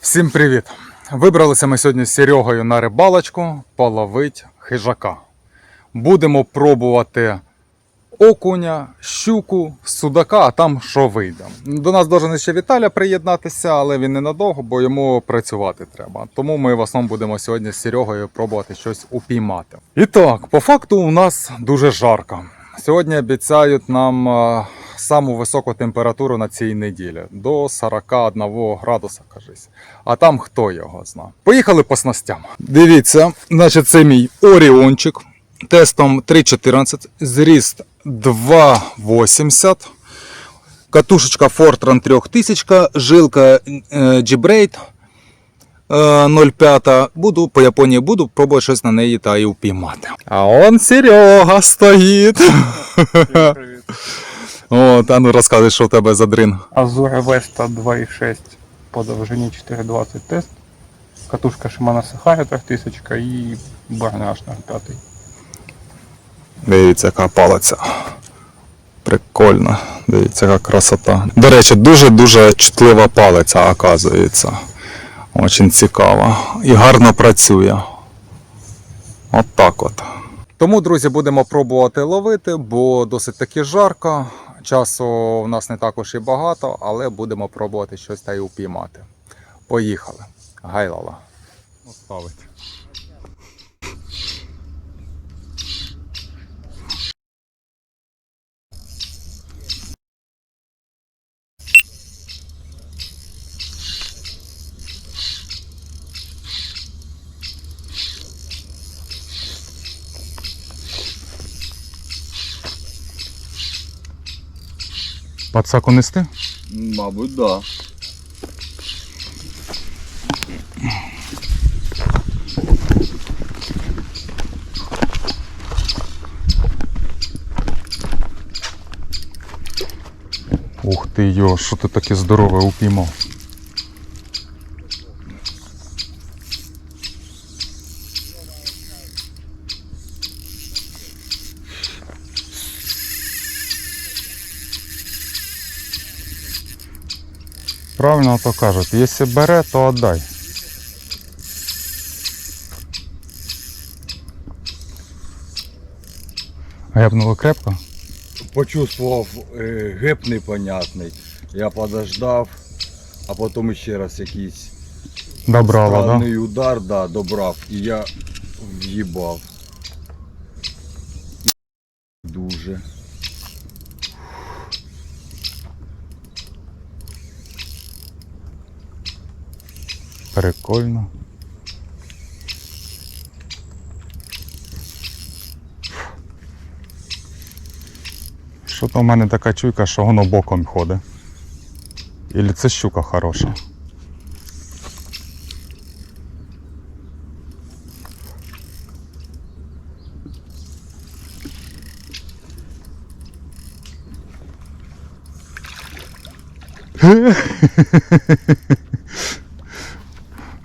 Всім привіт! Вибралися ми сьогодні з Серегою на рибалочку половить хижака. Будемо пробувати окуня, щуку, судака, а там що вийде. До нас должен ще Віталя приєднатися, але він ненадовго, бо йому працювати треба. Тому ми в основному будемо сьогодні з Серегою пробувати щось упіймати. І так, по факту у нас дуже жарко. Сьогодні обіцяють нам е, саму високу температуру на цій неділі до 41 градуса, кажись. А там хто його зна. Поїхали по снастям. Дивіться, значить, це мій Оріончик тестом 3.14, зріст 2.80. Катушечка Fortran 3000, жилка е, G-Braid е, 0,5. Буду по Японії буду пробувати щось на неї та і впіймати. А он Серега стоїть. Привіт. От, а ну розказуй, що в тебе за дрин. Азура Веста 2.6 по довжині 420 тест. Катушка Shimano Sahara 3000 і Барнаш 05. Дивіться, яка палиця. Прикольно. Дивіться, яка красота. До речі, дуже-дуже чутлива палиця, оказується. Очень цікаво. І гарно працює. От так от. Тому, друзі, будемо пробувати ловити, бо досить таки жарко. Часу в нас не також і багато, але будемо пробувати щось та й упіймати. Поїхали. Гайлала. Ставить. Пацаку нести? Мабуть, да. Ух ти йо, що ти таке здорове упіймав. Правильно то кажуть, якщо бере, то отдай. Гепнуло крепко? Почувствував е, геп непонятний. Я подождав, а потім ще раз якийсь Добрала, да? странний удар да, добрав і я в'їбав. Дуже. Прикольно. Що то в мене така чуйка, що воно боком ходить. Ілі це щука хороша.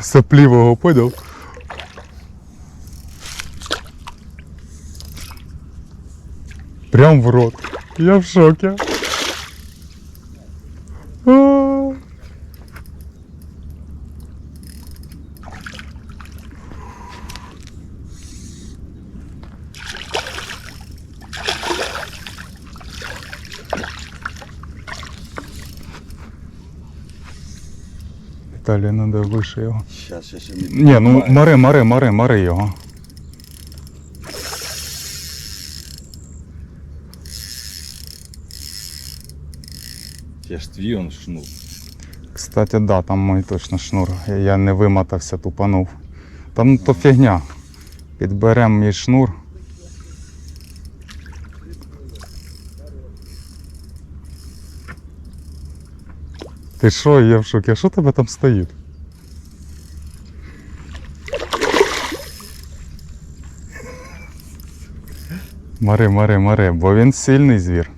Саплівого понял? Прям в рот. Я в шоке. Віталій, треба вище його. Щас, щас, щас. Ні, ну мари, мари, мари, мари його. Я ж твій он шнур. Кстати, да, там мій точно шнур. Я- не вимотався, тупанув. Там ну, то фігня. Підберемо мій шнур. Ти що, я в шокі? А що тебе там стоїть? Мари, мари, мари, бо він сильний звір.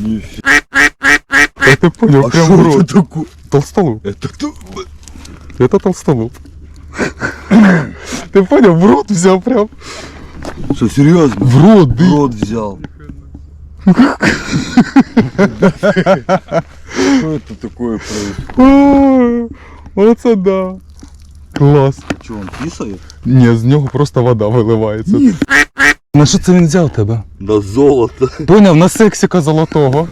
Ніфі. Я ты понял, А прям что в это рот. такое? Толстолоб. Это то- Это толстолоб. Ты понял, в рот взял прям. Что, серьезно? В рот, В да. рот взял. Что это такое происходит? А, Оце да. Клас. Что, он писает? Ні, з нього просто вода виливається. Ні. На що це він взяв тебе? На золото. Поняв, на сексіка золотого.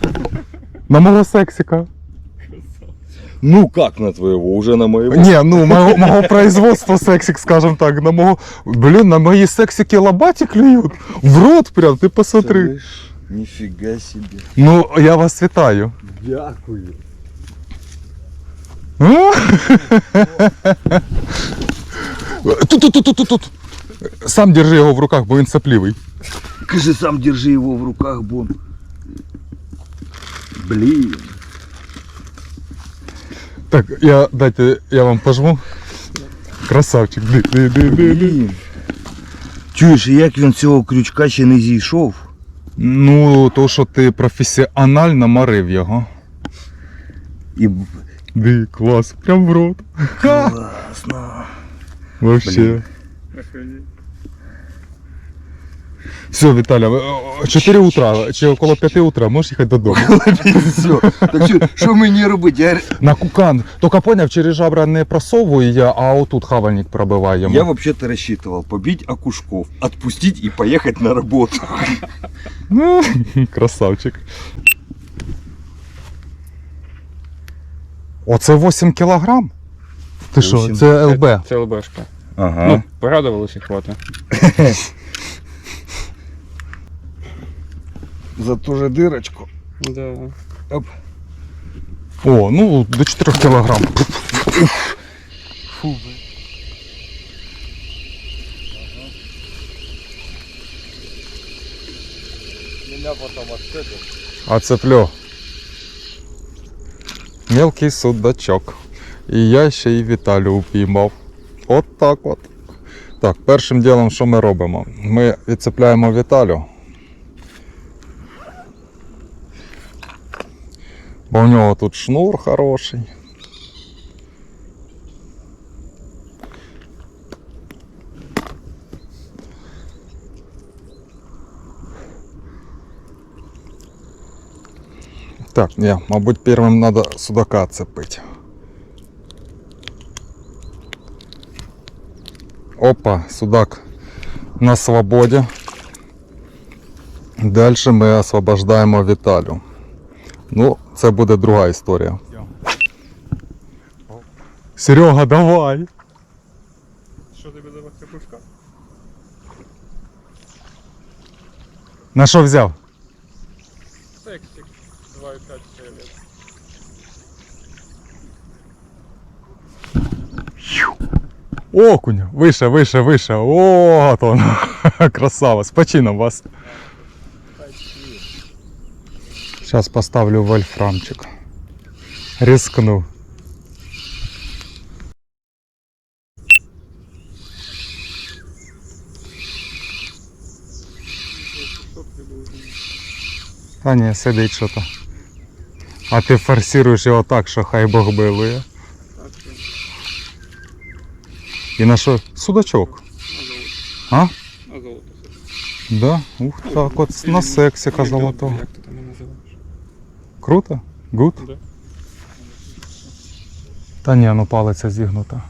На мого сексіка. Ну как на твоего? Уже на моего? Ні, ну мого, мого производства сексик, скажем так. На мого. Блін, на мої сексики лобаті клюють. В рот прям, ти посмотри. Слышь, Нифига себе. Ну, я вас вітаю. Дякую. А? Тут, тут, тут, тут, тут, тут. Сам держи його в руках, бо він саплівий. Скажи, сам держи его в руках, Бон. Блин. Так, я дайте, я вам пожму. Красавчик, ди, ди. Блін. Чуєш, як він цього крючка ще не зійшов? Ну, то, що ти професіонально марив його. І Ди, клас, прям в рот. класно. Вообще. Все, Віталя, 4 утра, чи около 5 утра можеш їхати додому. Все. Так що, що мені робити? Я, На кукан. Тільки поняв, через жабра не просовую я, а отут хавальник пробиває йому. я вообще-то рассчитывал побить окушков, отпустить и поехать на работу. Ну, Красавчик. Оце 8 кілограм? Ти що, це ЛБ. Це ЛБшка. Ага. Ну, порадувалися хвата. За ту же дырочку. Да. О, ну до 4 кілограм. Меня потом отцепят. А цеплю. Мелкий судачок. І я ще й Віталю упіймав. От так от. Так, першим ділом, що ми робимо? Ми відцепляємо Віталю. Бо в нього тут шнур хороший. Так, ні, мабуть, першим треба судака цепити. Опа, судак на свободі. Далі ми освобождаємо Віталю. Ну, це буде друга історія. Серега, давай! Що тобі за капушка? На що взяв? Сексик. 2,5 лет. Окунь, выше, выше, выше. Вот он. Красава. С почином вас. Сейчас поставлю вольфрамчик. Рискну. Та ні, сидить що то. А ти форсируєш його так, що хай Бог билує. І на що? Судачок. А? А золото. Да? Ух так, от на сексика золотого. Як ти там її називаєш? Круто? Гуд? Да. Та ні, ну палиця зігнута.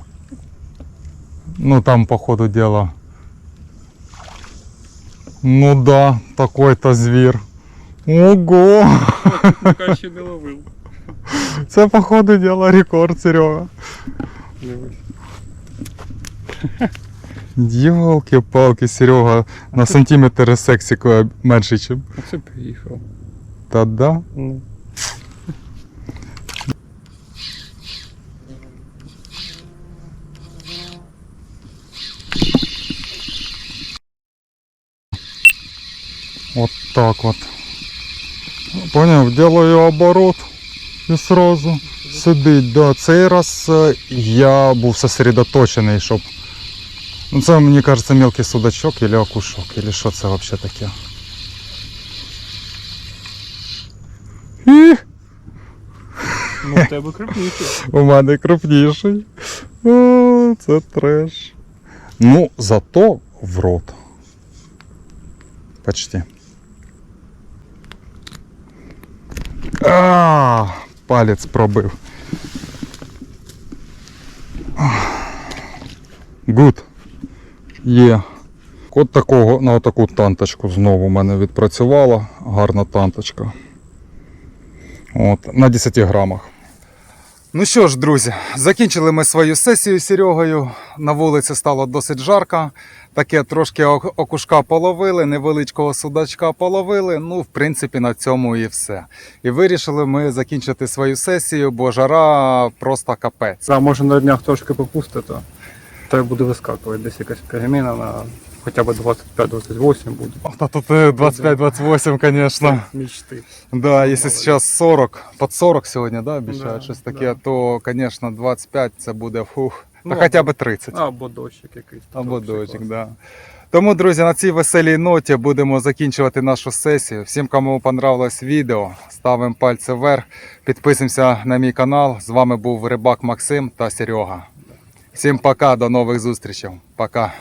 Ну там по ходу діла. Ну да, такой-то звір. Ого! Ще не ловив. Це по ходу діла рекорд, Серега. Дивись. Йолки-палки, Серега, на сантиметр сексикою менше, ніж. Оце приїхав. Та да. Ну. Вот так вот. Поняв, делаю оборот і сразу сидить. Да, цей раз е, я був сосредоточений, щоб. Ну це мені кажеться мелкий судачок или окушок, или що це взагалі таке. І... Ну, в тебе крупніший. У мене крупніший. О, це треш. Ну, зато в рот. Почти. А, палець пробив. Гуд. Є. От такого на отаку танточку знову в мене відпрацювала. Гарна танточка. От, на 10 грамах. Ну що ж, друзі, закінчили ми свою сесію з Серегою. На вулиці стало досить жарко. Таке трошки окушка половили, невеличкого судачка половили. Ну, в принципі, на цьому і все. І вирішили ми закінчити свою сесію, бо жара просто капець. Да, може на днях трошки попустити. Треба буде вискакувати десь якась переміна на хоча б 25-28 буде. Та тут 25-28, звісно. Мічти. Да, если сейчас 40, под 40 сегодня, да, обещают, Да, щось да. таке, то, конечно, 25 це буде фух. Ну, Та хоча б 30. Або дощик якийсь. Або дощик, да. Тому, друзі, на цій веселій ноті будемо закінчувати нашу сесію. Всім, кому понравилось відео, ставимо пальці вверх, підписуємося на мій канал. З вами був Рибак Максим та Серега. Всім пока, до нових зустрічей. Пока.